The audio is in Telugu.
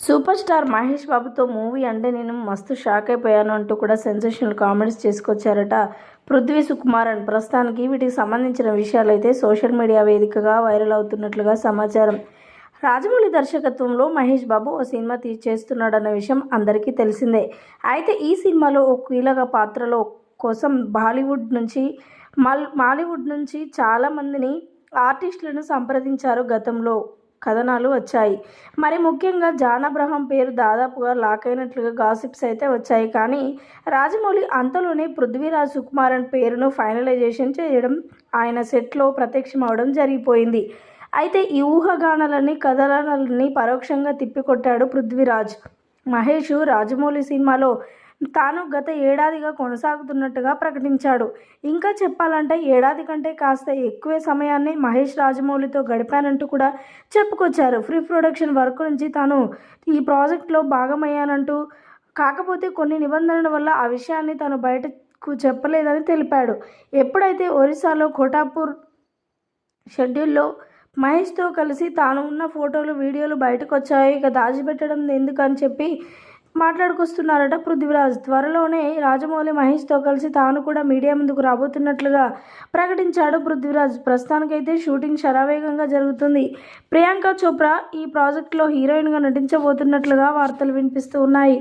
సూపర్ స్టార్ మహేష్ బాబుతో మూవీ అంటే నేను మస్తు షాక్ అయిపోయాను అంటూ కూడా సెన్సేషనల్ కామెంట్స్ చేసుకొచ్చారట పృథ్వీ సుకుమార్ అని ప్రస్తుతానికి వీటికి సంబంధించిన విషయాలు అయితే సోషల్ మీడియా వేదికగా వైరల్ అవుతున్నట్లుగా సమాచారం. రాజమౌళి దర్శకత్వంలో మహేష్ బాబు ఓ సినిమా తీ చేస్తున్నాడన్న విషయం అందరికీ తెలిసిందే. అయితే ఈ సినిమాలో ఓ కీలక పాత్రలో కోసం బాలీవుడ్ నుంచి మాలీవుడ్ నుంచి చాలామందిని ఆర్టిస్టులను సంప్రదించారు గతంలో. కథనాలు వచ్చాయి. మరి ముఖ్యంగా జానబ్రహం పేరు దాదాపుగా లాక్ అయినట్లుగా గాసిప్స్ అయితే వచ్చాయి. కానీ రాజమౌళి అంతలోనే పృథ్వీరాజ్ సుకుమారన్ పేరును ఫైనలైజేషన్ చేయడం ఆయన సెట్లో ప్రత్యక్షమవడం జరిగిపోయింది. అయితే ఈ ఊహగానాలని కథనాలని పరోక్షంగా తిప్పికొట్టాడు పృథ్వీరాజ్. మహేష్ రాజమౌళి సినిమాలో తాను గత ఏడాదిగా కొనసాగుతున్నట్టుగా ప్రకటించాడు. ఇంకా చెప్పాలంటే ఏడాది కంటే కాస్త ఎక్కువే సమయాన్ని మహేష్ రాజమౌళితో గడిపానంటూ కూడా చెప్పుకొచ్చారు. ఫ్రీ ప్రొడక్షన్ వర్క్ నుంచి తాను ఈ ప్రాజెక్ట్లో భాగమయ్యానంటూ కాకపోతే కొన్ని నిబంధనల వల్ల ఆ విషయాన్ని తాను బయటకు చెప్పలేదని తెలిపాడు. ఎప్పుడైతే ఒరిస్సాలో కోటాపూర్ షెడ్యూల్లో మహేష్తో కలిసి తాను ఉన్న ఫోటోలు వీడియోలు బయటకు వచ్చాయి ఇక దాచిపెట్టడం ఎందుకని చెప్పి మాట్లాడుకొస్తున్నారట పృథ్వీరాజ్. త్వరలోనే రాజమౌళి మహేష్తో కలిసి తాను కూడా మీడియా ముందుకు రాబోతున్నట్లుగా ప్రకటించాడు పృథ్వీరాజ్. ప్రస్తుతానికైతే షూటింగ్ శరావేగంగా జరుగుతుంది. ప్రియాంక చోప్రా ఈ ప్రాజెక్టులో హీరోయిన్గా నటించబోతున్నట్లుగా వార్తలు వినిపిస్తూ ఉన్నాయి.